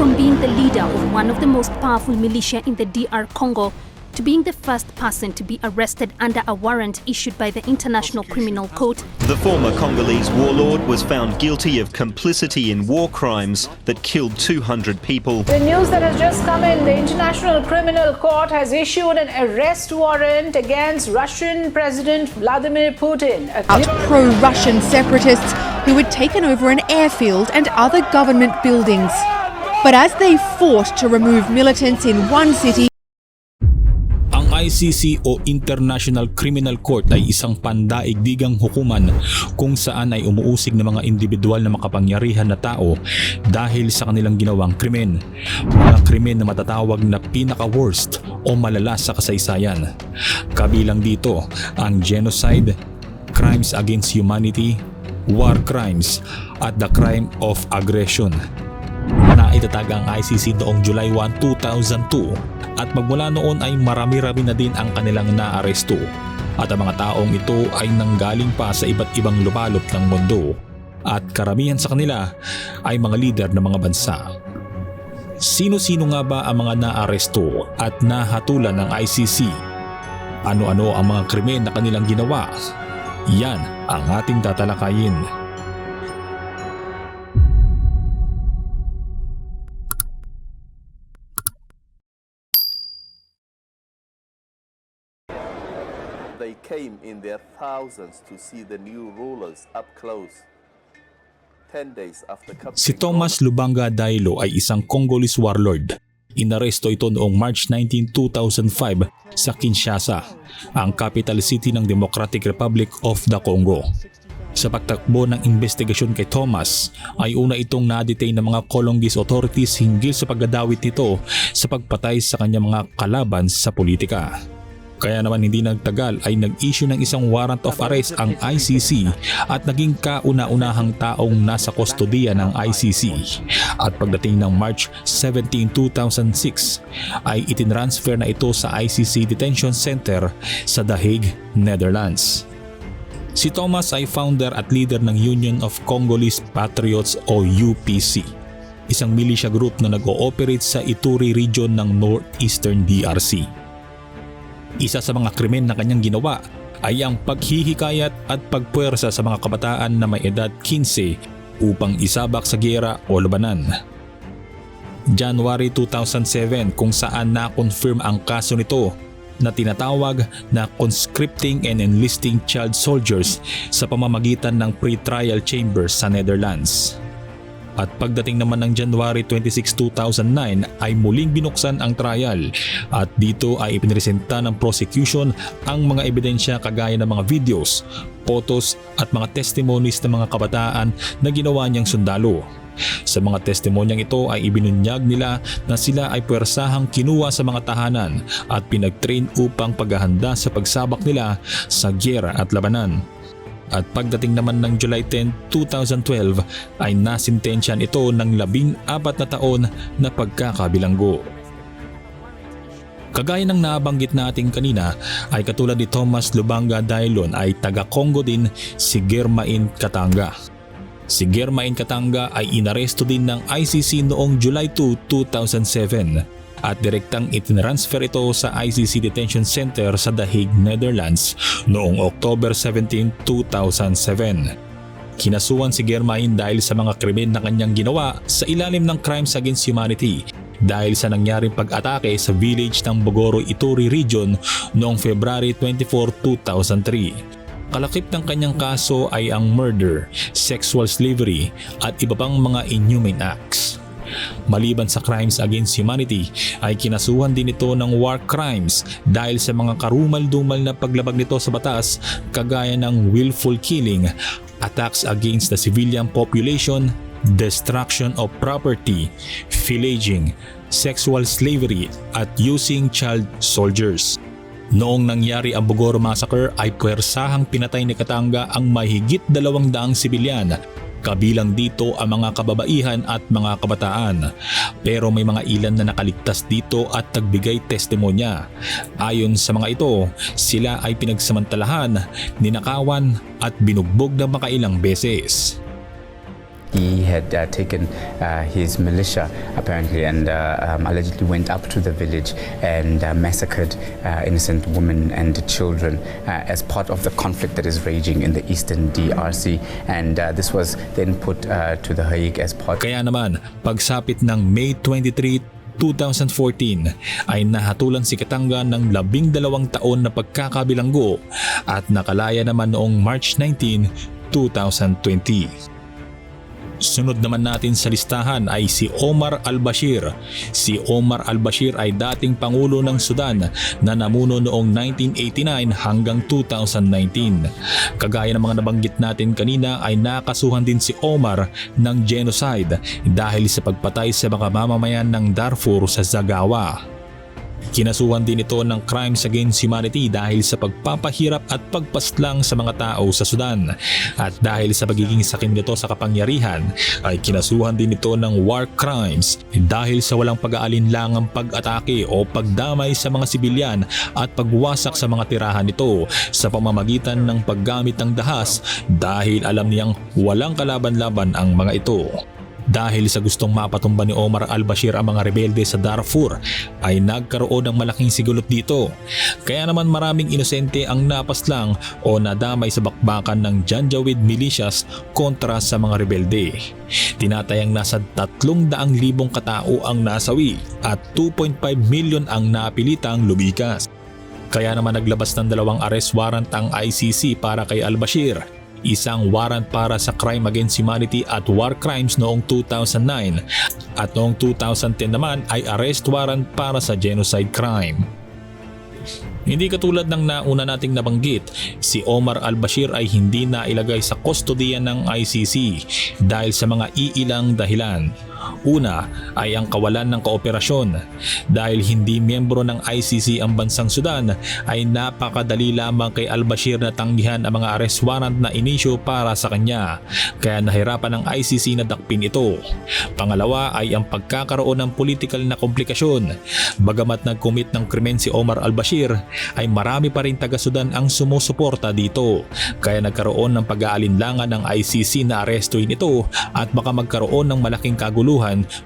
from being the leader of one of the most powerful militia in the DR Congo to being the first person to be arrested under a warrant issued by the International Criminal Court, The former Congolese warlord was found guilty of complicity in war crimes that killed 200 people. The news that has just come in the International Criminal Court has issued an arrest warrant against Russian President Vladimir Putin. A out pro Russian separatists who had taken over an airfield and other government buildings. But as they fought to remove militants in one city, ICC o International Criminal Court ay isang pandaigdigang hukuman kung saan ay umuusig ng mga individual na makapangyarihan na tao dahil sa kanilang ginawang krimen. Mga krimen na matatawag na pinaka-worst o malala sa kasaysayan. Kabilang dito ang genocide, crimes against humanity, war crimes at the crime of aggression na itatag ang ICC noong July 1, 2002 at magmula noon ay marami-rami na din ang kanilang naaresto at ang mga taong ito ay nanggaling pa sa iba't ibang lubalop ng mundo at karamihan sa kanila ay mga lider ng mga bansa. Sino-sino nga ba ang mga naaresto at nahatulan ng ICC? Ano-ano ang mga krimen na kanilang ginawa? Yan ang ating tatalakayin. Came in their thousands to see the new rulers up close. Ten days after Si Thomas Lubanga Dailo ay isang Congolese warlord. Inaresto ito noong March 19, 2005 sa Kinshasa, ang capital city ng Democratic Republic of the Congo. Sa pagtakbo ng investigasyon kay Thomas ay una itong na-detain ng mga Congolese authorities hinggil sa pagdadawit nito sa pagpatay sa kanyang mga kalaban sa politika. Kaya naman hindi nagtagal ay nag-issue ng isang warrant of arrest ang ICC at naging kauna-unahang taong nasa kustodiya ng ICC. At pagdating ng March 17, 2006 ay itinransfer na ito sa ICC Detention Center sa The Hague, Netherlands. Si Thomas ay founder at leader ng Union of Congolese Patriots o UPC, isang militia group na nag-ooperate sa Ituri region ng northeastern DRC. Isa sa mga krimen na kanyang ginawa ay ang paghihikayat at pagpuwersa sa mga kabataan na may edad 15 upang isabak sa gera o labanan. January 2007 kung saan na-confirm ang kaso nito na tinatawag na conscripting and enlisting child soldiers sa pamamagitan ng pre-trial chambers sa Netherlands. At pagdating naman ng January 26, 2009 ay muling binuksan ang trial at dito ay ipinresenta ng prosecution ang mga ebidensya kagaya ng mga videos, photos at mga testimonies ng mga kabataan na ginawa niyang sundalo. Sa mga testimonyang ito ay ibinunyag nila na sila ay puwersahang kinuha sa mga tahanan at pinag-train upang paghahanda sa pagsabak nila sa gyera at labanan. At pagdating naman ng July 10, 2012 ay nasintensyan ito ng labing apat na taon na pagkakabilanggo. Kagaya ng nabanggit natin kanina ay katulad ni Thomas Lubanga Dailon ay taga-Congo din si Germain Katanga. Si Germain Katanga ay inaresto din ng ICC noong July 2, 2007 at direktang itinransfer ito sa ICC Detention Center sa The Hague, Netherlands noong October 17, 2007. Kinasuhan si Germain dahil sa mga krimen na kanyang ginawa sa ilalim ng Crimes Against Humanity dahil sa nangyaring pag-atake sa village ng Bogoro Ituri region noong February 24, 2003. Kalakip ng kanyang kaso ay ang murder, sexual slavery at iba pang mga inhumane acts. Maliban sa crimes against humanity ay kinasuhan din ito ng war crimes dahil sa mga karumal-dumal na paglabag nito sa batas kagaya ng willful killing, attacks against the civilian population, destruction of property, pillaging, sexual slavery at using child soldiers. Noong nangyari ang Bogoro Massacre ay puwersahang pinatay ni Katanga ang mahigit dalawang daang sibilyan Kabilang dito ang mga kababaihan at mga kabataan. Pero may mga ilan na nakaligtas dito at nagbigay testimonya. Ayon sa mga ito, sila ay pinagsamantalahan, ninakawan at binugbog ng makailang beses. He had uh, taken uh, his militia apparently and uh, um, allegedly went up to the village and uh, massacred uh, innocent women and children uh, as part of the conflict that is raging in the eastern DRC. And uh, this was then put uh, to the Hague as part Kaya naman, pagsapit ng May 23, 2014 ay nahatulan si Katanga ng labing dalawang taon na pagkakabilanggo at nakalaya naman noong March 19, 2020. Sunod naman natin sa listahan ay si Omar al-Bashir. Si Omar al-Bashir ay dating Pangulo ng Sudan na namuno noong 1989 hanggang 2019. Kagaya ng mga nabanggit natin kanina ay nakasuhan din si Omar ng genocide dahil sa pagpatay sa mga mamamayan ng Darfur sa Zagawa. Kinasuhan din ito ng crimes against humanity dahil sa pagpapahirap at pagpaslang sa mga tao sa Sudan. At dahil sa pagiging sakim nito sa kapangyarihan, ay kinasuhan din ito ng war crimes dahil sa walang pag-aalinlangang pag-atake o pagdamay sa mga sibilyan at pagwasak sa mga tirahan nito sa pamamagitan ng paggamit ng dahas dahil alam niyang walang kalaban-laban ang mga ito. Dahil sa gustong mapatumba ni Omar al-Bashir ang mga rebelde sa Darfur ay nagkaroon ng malaking sigulot dito. Kaya naman maraming inosente ang napaslang o nadamay sa bakbakan ng Janjaweed militias kontra sa mga rebelde. Tinatayang nasa 300,000 katao ang nasawi at 2.5 million ang napilitang lumikas. Kaya naman naglabas ng dalawang arrest warrant ang ICC para kay al-Bashir isang warrant para sa crime against humanity at war crimes noong 2009 at noong 2010 naman ay arrest warrant para sa genocide crime. Hindi katulad ng nauna nating nabanggit, si Omar al-Bashir ay hindi na ilagay sa kustodiya ng ICC dahil sa mga iilang dahilan. Una ay ang kawalan ng kooperasyon. Dahil hindi miyembro ng ICC ang bansang Sudan ay napakadali lamang kay al-Bashir na tanggihan ang mga arrest warrant na inisyo para sa kanya. Kaya nahirapan ng ICC na dakpin ito. Pangalawa ay ang pagkakaroon ng political na komplikasyon. Bagamat nag-commit ng krimen si Omar al-Bashir ay marami pa rin taga-Sudan ang sumusuporta dito. Kaya nagkaroon ng pag-aalinlangan ng ICC na arestuin ito at baka magkaroon ng malaking kaguluhan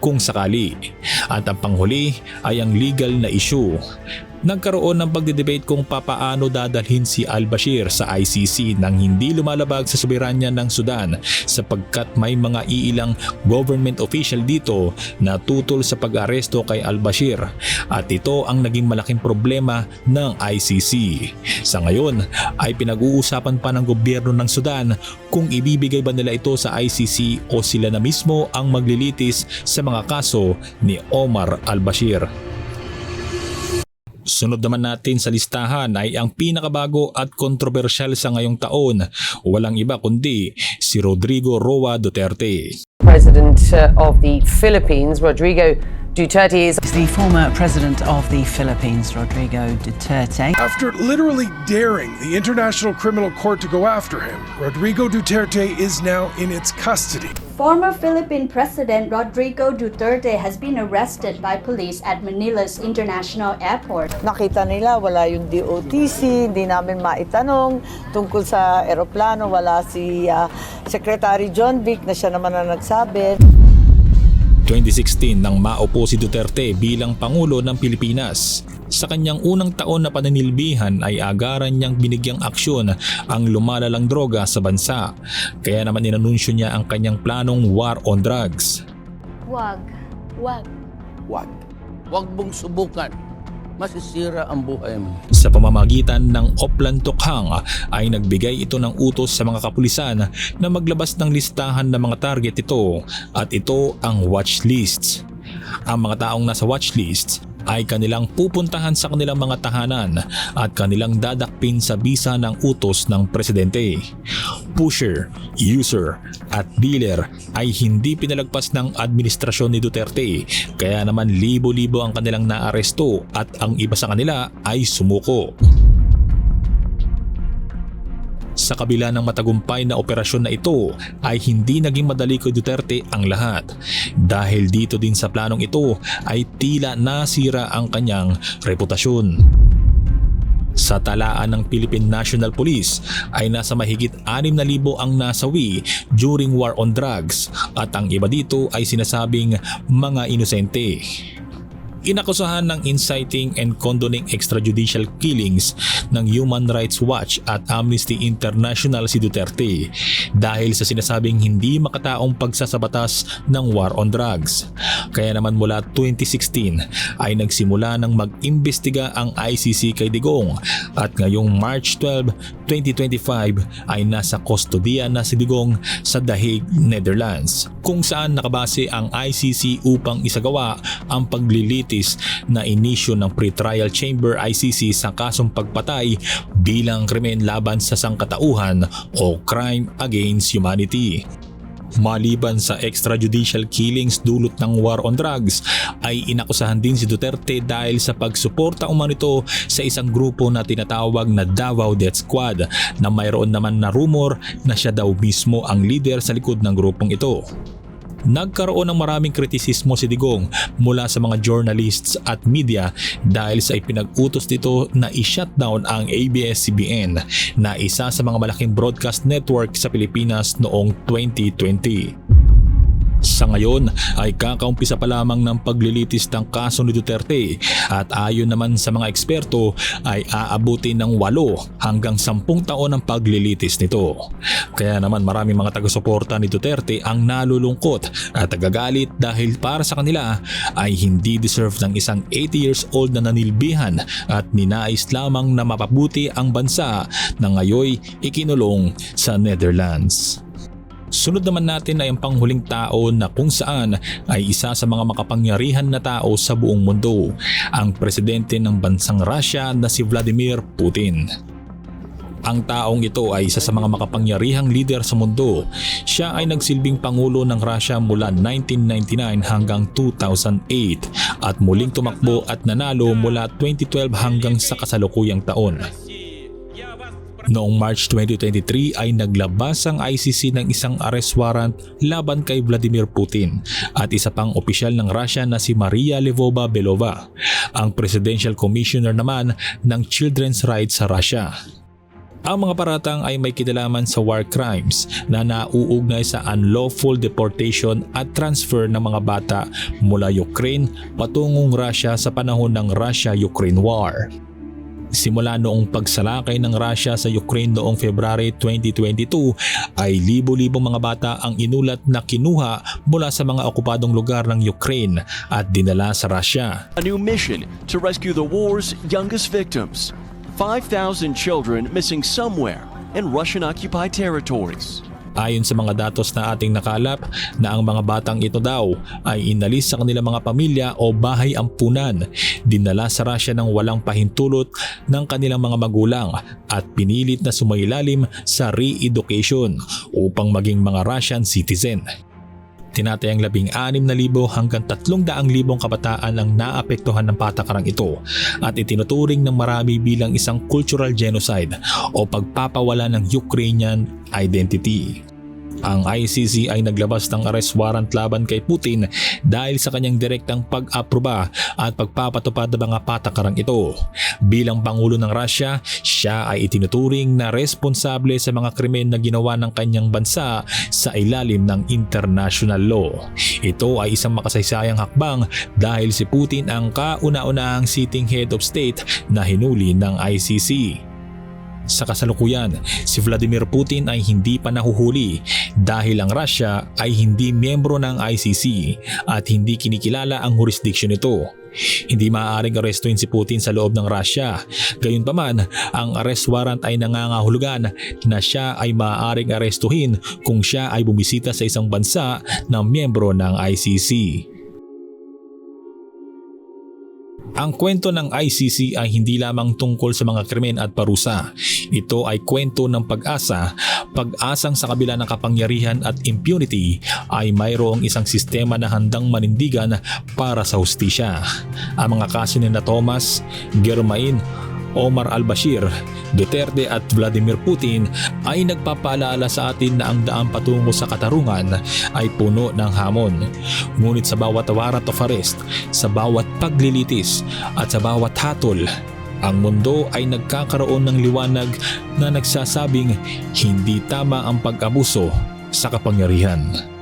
kung sakali. At ang panghuli ay ang legal na issue. Nagkaroon ng pagdidebate kung papaano dadalhin si al-Bashir sa ICC nang hindi lumalabag sa soberanya ng Sudan sapagkat may mga iilang government official dito na tutol sa pag-aresto kay al-Bashir at ito ang naging malaking problema ng ICC. Sa ngayon ay pinag-uusapan pa ng gobyerno ng Sudan kung ibibigay ba nila ito sa ICC o sila na mismo ang maglilitis sa mga kaso ni Omar al-Bashir. Sunod naman natin sa listahan ay ang pinakabago at kontrobersyal sa ngayong taon. Walang iba kundi si Rodrigo Roa Duterte. President uh, of the Philippines, Rodrigo Duterte, is the former president of the Philippines, Rodrigo Duterte. After literally daring the International Criminal Court to go after him, Rodrigo Duterte is now in its custody. Former Philippine President Rodrigo Duterte has been arrested by police at Manila's International Airport. Nakita nila wala yung DOTC, hindi namin maitanong tungkol sa eroplano, wala si ah, Secretary John Vic na siya naman ang nagsabi. 2016 nang maupo si Duterte bilang Pangulo ng Pilipinas. Sa kanyang unang taon na pananilbihan ay agaran niyang binigyang aksyon ang lumalalang droga sa bansa. Kaya naman inanunsyo niya ang kanyang planong war on drugs. Wag. Wag. Wag. Wag mong subukan. Masisira ang buhay mo. Sa pamamagitan ng Oplan Tokhang ay nagbigay ito ng utos sa mga kapulisan na maglabas ng listahan ng mga target ito at ito ang watch lists. Ang mga taong nasa watch lists ay kanilang pupuntahan sa kanilang mga tahanan at kanilang dadakpin sa bisa ng utos ng presidente. Pusher, user at dealer ay hindi pinalagpas ng administrasyon ni Duterte kaya naman libo-libo ang kanilang naaresto at ang iba sa kanila ay sumuko. Sa kabila ng matagumpay na operasyon na ito ay hindi naging madali kay Duterte ang lahat. Dahil dito din sa planong ito ay tila nasira ang kanyang reputasyon. Sa talaan ng Philippine National Police ay nasa mahigit 6,000 ang nasawi during war on drugs at ang iba dito ay sinasabing mga inosente. Inakusahan ng inciting and condoning extrajudicial killings ng Human Rights Watch at Amnesty International si Duterte dahil sa sinasabing hindi makataong pagsasabatas ng war on drugs. Kaya naman mula 2016 ay nagsimula ng mag-imbestiga ang ICC kay Digong at ngayong March 12, 2025 ay nasa kustodiya na si Digong sa The Hague, Netherlands kung saan nakabase ang ICC upang isagawa ang paglilitis na inisyo ng Pretrial Chamber ICC sa kasong pagpatay bilang krimen laban sa sangkatauhan o crime against humanity. Maliban sa extrajudicial killings dulot ng war on drugs, ay inakusahan din si Duterte dahil sa pagsuporta umanito sa isang grupo na tinatawag na Davao Death Squad na mayroon naman na rumor na siya daw mismo ang leader sa likod ng grupong ito. Nagkaroon ng maraming kritisismo si Digong mula sa mga journalists at media dahil sa ipinag-utos nito na i-shutdown ang ABS-CBN na isa sa mga malaking broadcast network sa Pilipinas noong 2020. Sa ngayon ay kakaumpisa pa lamang ng paglilitis ng kaso ni Duterte at ayon naman sa mga eksperto ay aabutin ng 8 hanggang 10 taon ang paglilitis nito. Kaya naman maraming mga taga-suporta ni Duterte ang nalulungkot at nagagalit dahil para sa kanila ay hindi deserve ng isang 80 years old na nanilbihan at ninais lamang na mapabuti ang bansa na ngayoy ikinulong sa Netherlands. Sunod naman natin ay ang panghuling tao na kung saan ay isa sa mga makapangyarihan na tao sa buong mundo, ang presidente ng bansang Russia na si Vladimir Putin. Ang taong ito ay isa sa mga makapangyarihang leader sa mundo. Siya ay nagsilbing pangulo ng Russia mula 1999 hanggang 2008 at muling tumakbo at nanalo mula 2012 hanggang sa kasalukuyang taon. Noong March 2023 ay naglabas ang ICC ng isang arrest warrant laban kay Vladimir Putin at isa pang opisyal ng Russia na si Maria Lvova-Belova, ang Presidential Commissioner naman ng Children's Rights sa Russia. Ang mga paratang ay may kinalaman sa war crimes na nauugnay sa unlawful deportation at transfer ng mga bata mula Ukraine patungong Russia sa panahon ng Russia-Ukraine War. Simula noong pagsalakay ng Russia sa Ukraine noong February 2022 ay libo-libong mga bata ang inulat na kinuha mula sa mga okupadong lugar ng Ukraine at dinala sa Russia. A new mission to rescue the war's youngest victims 5,000 children missing somewhere in Russian occupied territories. Ayon sa mga datos na ating nakalap na ang mga batang ito daw ay inalis sa kanilang mga pamilya o bahay ampunan, dinala sa Russia ng walang pahintulot ng kanilang mga magulang at pinilit na sumailalim sa re-education upang maging mga Russian citizen. Tinatayang labing anim na libo hanggang tatlong daang libong kabataan ang naapektuhan ng patakarang ito at itinuturing ng marami bilang isang cultural genocide o pagpapawala ng Ukrainian identity. Ang ICC ay naglabas ng arrest warrant laban kay Putin dahil sa kanyang direktang pag-aproba at pagpapatupad ng mga patakarang ito. Bilang Pangulo ng Russia, siya ay itinuturing na responsable sa mga krimen na ginawa ng kanyang bansa sa ilalim ng international law. Ito ay isang makasaysayang hakbang dahil si Putin ang kauna-unahang sitting head of state na hinuli ng ICC. Sa kasalukuyan, si Vladimir Putin ay hindi pa nahuhuli dahil ang Russia ay hindi miyembro ng ICC at hindi kinikilala ang jurisdiction nito. Hindi maaaring arestuin si Putin sa loob ng Russia. Gayunpaman, ang arrest warrant ay nangangahulugan na siya ay maaaring arestuhin kung siya ay bumisita sa isang bansa na miyembro ng ICC. Ang kwento ng ICC ay hindi lamang tungkol sa mga krimen at parusa. Ito ay kwento ng pag-asa, pag-asang sa kabila ng kapangyarihan at impunity ay mayroong isang sistema na handang manindigan para sa hustisya. Ang mga kaso ni na Thomas, Germain, Omar al-Bashir, Duterte at Vladimir Putin ay nagpapaalala sa atin na ang daan patungo sa katarungan ay puno ng hamon. Ngunit sa bawat warrant of arrest, sa bawat paglilitis at sa bawat hatol, ang mundo ay nagkakaroon ng liwanag na nagsasabing hindi tama ang pag-abuso sa kapangyarihan.